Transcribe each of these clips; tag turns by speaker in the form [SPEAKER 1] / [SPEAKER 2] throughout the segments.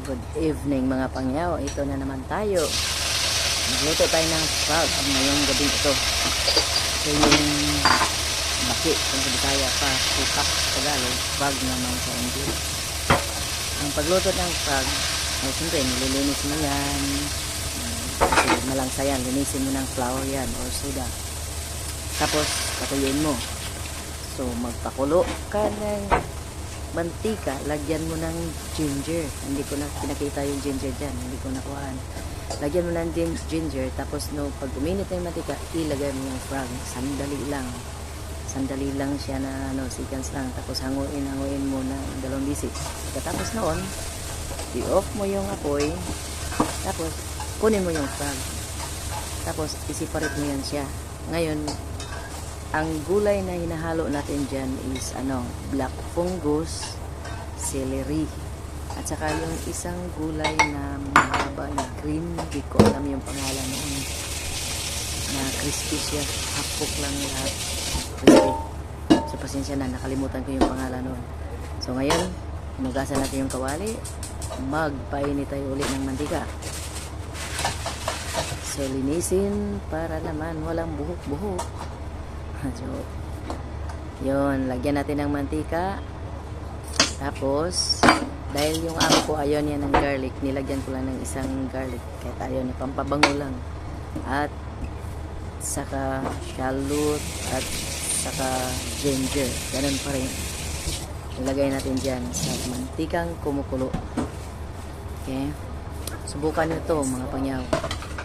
[SPEAKER 1] Good evening mga pangyaw. Ito na naman tayo. Magluto tayo ng frog ngayong gabi ito. Ito yung baki kung sa Bisaya pa, suka sa Tagalog, frog naman sa English. Ang pagluto ng frog, ay siyempre nililinis mo yan. Kasi yan, linisin mo ng flour yan or soda. Tapos patuyuin mo. So magpakulo ka ng mantika, lagyan mo ng ginger. Hindi ko na pinakita yung ginger dyan. Hindi ko nakuhaan. Lagyan mo ng gin- ginger. Tapos no, pag uminit na yung mantika, ilagay mo yung frog. Sandali lang. Sandali lang siya na ano, seconds lang. Tapos hanguin, hanguin mo na dalawang bisik. Pagkatapos noon, i-off mo yung apoy. Tapos, kunin mo yung frog. Tapos, isiparate mo yan siya. Ngayon, ang gulay na hinahalo natin dyan is ano, black fungus, celery, at saka yung isang gulay na mahaba na green, di ko alam yung pangalan noon, na crispy siya, hapok lang lahat, crispy. So pasensya na, nakalimutan ko yung pangalan noon. So ngayon, hinugasan natin yung kawali, magpainit tayo ulit ng mantika. So linisin para naman walang buhok-buhok. So, yun, lagyan natin ng mantika. Tapos, dahil yung amo ko ayaw niya ng garlic, nilagyan ko lang ng isang garlic. Kahit niya, pampabango lang. At, saka shallot at saka ginger. Ganun pa rin. Ilagay natin dyan sa mantikang kumukulo. Okay? Subukan nyo to mga pangyaw.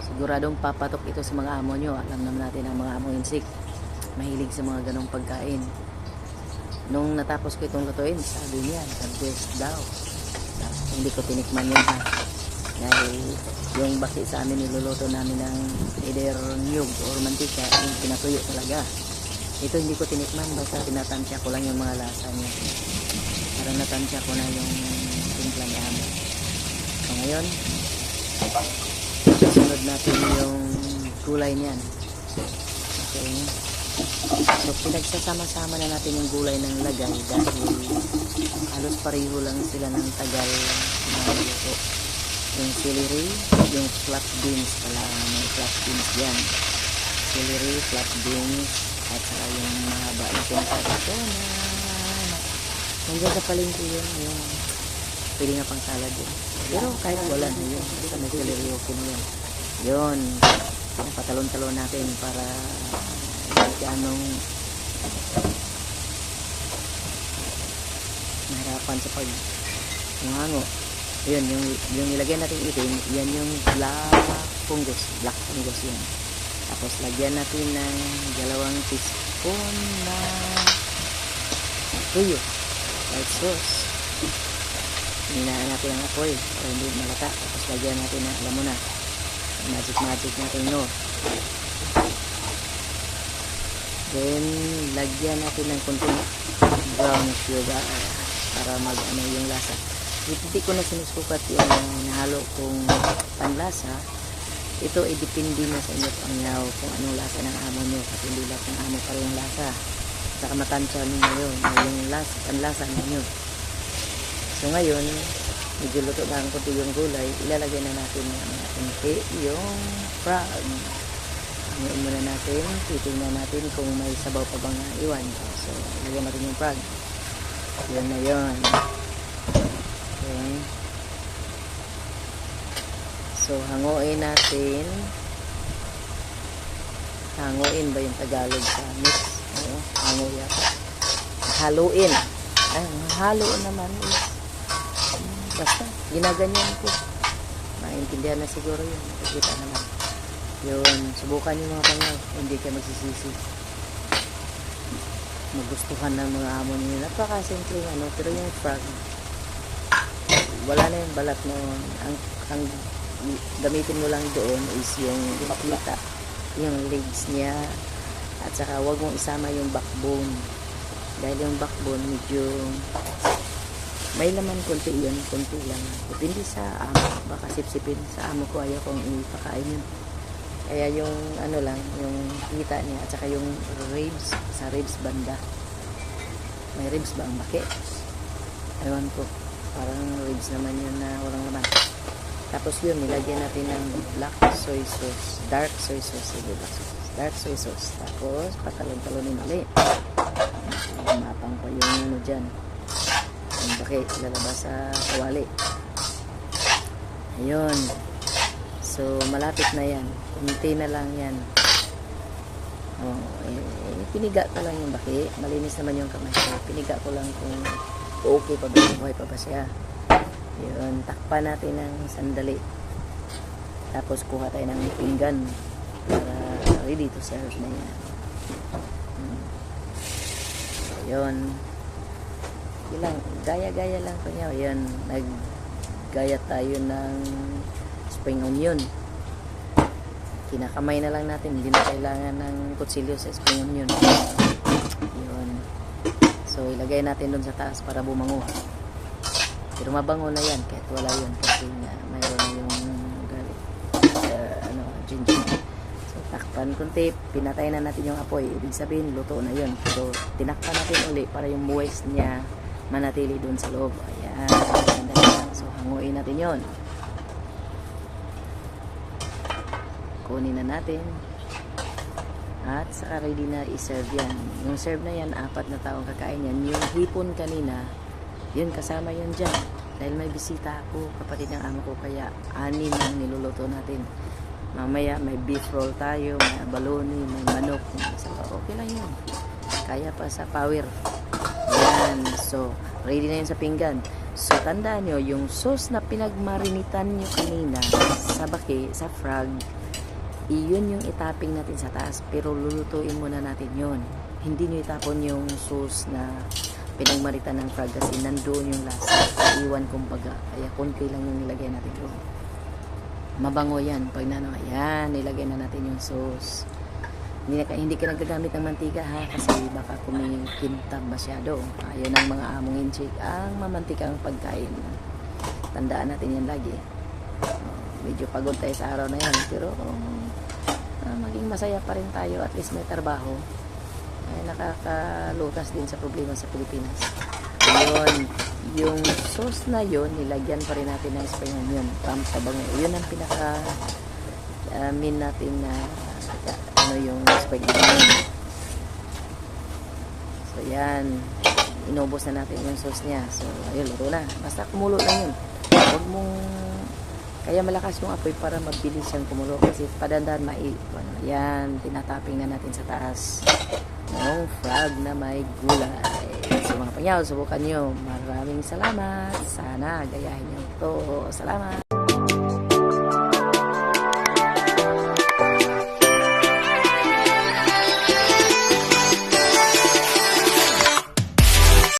[SPEAKER 1] Siguradong papatok ito sa mga amo nyo. Alam naman natin ang mga amo insik mahilig sa mga ganong pagkain. Nung natapos ko itong lutuin, sabi niya, the best daw. Hindi ko tinikman yun ha. Dahil yung baki sa amin niluluto namin ng either niyog or mantika, yung pinatuyo talaga. Ito hindi ko tinikman, basta tinatansya ko lang yung mga lasa niya. Para natansya ko na yung timpla ni Amo. So ngayon, susunod natin yung gulay niyan. So, pinagsasama-sama na natin yung gulay ng lagay dahil halos pareho lang sila ng tagal na luto. Yung celery, yung flat beans pala, may flat beans yan. Celery, flat beans, at saka yung mahaba na pinaka ito na nandiyan sa palengke yun, yung pwede nga pang salad yun. Pero kahit wala na yun, basta may celery okay yun. Yun, patalon-talon natin para anong nahirapan sa pag hango. Yun, yung, yung nilagyan natin itim, yan yung black fungus. Black fungus yan. Tapos lagyan natin ng dalawang teaspoon na tuyo. White sauce. Hinaan natin ang apoy para hindi malata. Tapos lagyan natin na, alam mo na, magic magic natin no. Then, lagyan natin ng konting brown sugar para mag ano yung lasa. Hindi ko na sinusukat yung nahalo kong panlasa. Ito ay depende na sa inyo pangyaw kung anong lasa ng amo nyo. Kasi hindi lahat ng amo pa yung lasa. Saka matansya ninyo yun. Yung lasa, panlasa ninyo. So ngayon, medyo luto na ang konti yung gulay. Ilalagay na natin ng konti yung frog. Ngayon muna natin, titingnan natin kung may sabaw pa bang iwan. So, lagyan natin yung frog. Yun na yun. Okay. So, hanguin natin. Hanguin ba yung Tagalog sa mix? Oo, hango. Haluin. Ay, halo naman is basta, ginaganyan ko. Maintindihan na siguro yun. Nakikita naman. Yun, subukan yung mga pangaw. Hindi ka magsisisi. Magustuhan ng mga amo nyo. Napaka-simple ano, pero yung frog, wala na yung balat noon. Ang, ang gamitin mo lang doon is yung kita, yung legs niya, at saka wag mong isama yung backbone. Dahil yung backbone medyo may laman konti yun, konti lang. Depende sa amo, baka sipsipin. Sa amo ko ayaw kong ipakain yun. Kaya yung ano lang, yung kita niya at saka yung ribs, sa ribs banda. May ribs ba ang baki? Ewan ko. parang ribs naman yun na walang laman. Tapos yun, nilagyan natin ng black soy sauce, dark soy sauce, hindi black soy sauce, dark soy sauce. Tapos, patalon-talonin ulit. Mapang pa yung ano dyan. Yung baki, lalabas sa kawali. Ayun. So, malapit na yan. Kunti na lang yan. Oh, eh, piniga ko lang yung baki. Malinis naman yung kamay ko. Piniga ko lang kung okay pa ba, buhay pa ba siya. Yun, takpan natin ng sandali. Tapos kuha tayo ng pinggan para ready to serve na yan. Hmm. So, yun. Ilang, gaya-gaya lang ko niya. Yan, naggaya tayo ng spring onion. Kinakamay na lang natin. Hindi na kailangan ng kutsilyo sa spring onion. Yun. So, ilagay natin doon sa taas para bumango. Pero mabango na yan kahit wala yun kasi nga mayroon na yung garlic, uh, ano, ginger. So, takpan kunti, pinatay na natin yung apoy. Ibig sabihin, luto na yun. So, tinakpan natin uli para yung moist niya manatili doon sa loob. Ayan. So, hanguin natin yon Kunin na natin. At saka ready na i-serve yan. Yung serve na yan, apat na taong kakain yan. Yung hipon kanina, yun, kasama yun dyan. Dahil may bisita ako, kapatid ng amo ko, kaya anin ang niluluto natin. Mamaya may beef roll tayo, may abalone, may manok. So, okay lang yun. Kaya pa sa power. Yan. So, ready na yun sa pinggan. So, tandaan nyo, yung sauce na pinagmarinitan nyo kanina sa baki, sa frog, iyon yung itaping natin sa taas. Pero lulutuin muna natin yon Hindi nyo itapon yung sauce na pinagmaritan ng frog kasi nandoon yung lasa. Iwan kumbaga. Kaya konti lang yung nilagay natin doon. Mabango yan. Pag na, yan, nilagay na natin yung sauce. Hindi, na, hindi ka nagagamit ng mantika ha kasi baka kumikintab masyado. Ayaw ng mga among inchik ang mamantikang pagkain. Tandaan natin yan lagi. Medyo pagod tayo sa araw na yan pero ah, maging masaya pa rin tayo at least may trabaho ay nakakalutas din sa problema sa Pilipinas. Yun, yung sauce na yun, nilagyan pa rin natin ng spring onion, pampabango. Yun ang pinaka uh, min natin na uh, ano yung spring onion. So yan, inubos na natin yung sauce niya. So ayun, luto na. Basta kumulo lang yun. Huwag mong kaya malakas yung apoy para mabilis siyang kumulo kasi padandan mai ano, yan tinatapping na natin sa taas. Ng frog na may gulay. So mga pangyaw subukan nyo maraming salamat. Sana gayahin nyo to salamat